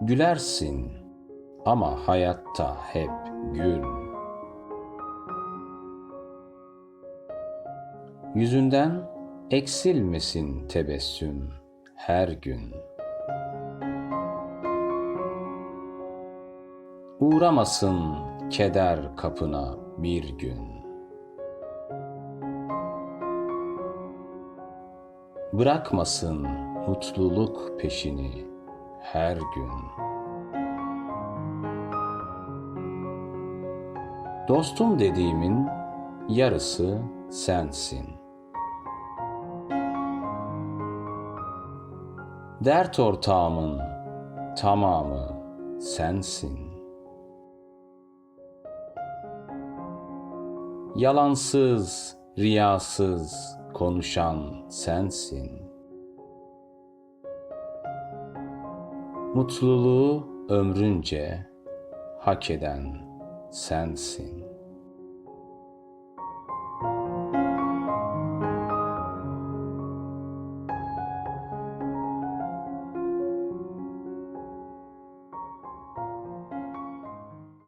Gülersin ama hayatta hep gül. Yüzünden eksilmesin tebessüm her gün. Uğramasın keder kapına bir gün. Bırakmasın mutluluk peşini her gün. Dostum dediğimin yarısı sensin. Dert ortağımın tamamı sensin. Yalansız, riyasız konuşan sensin. Mutluluğu ömrünce hak eden sensin.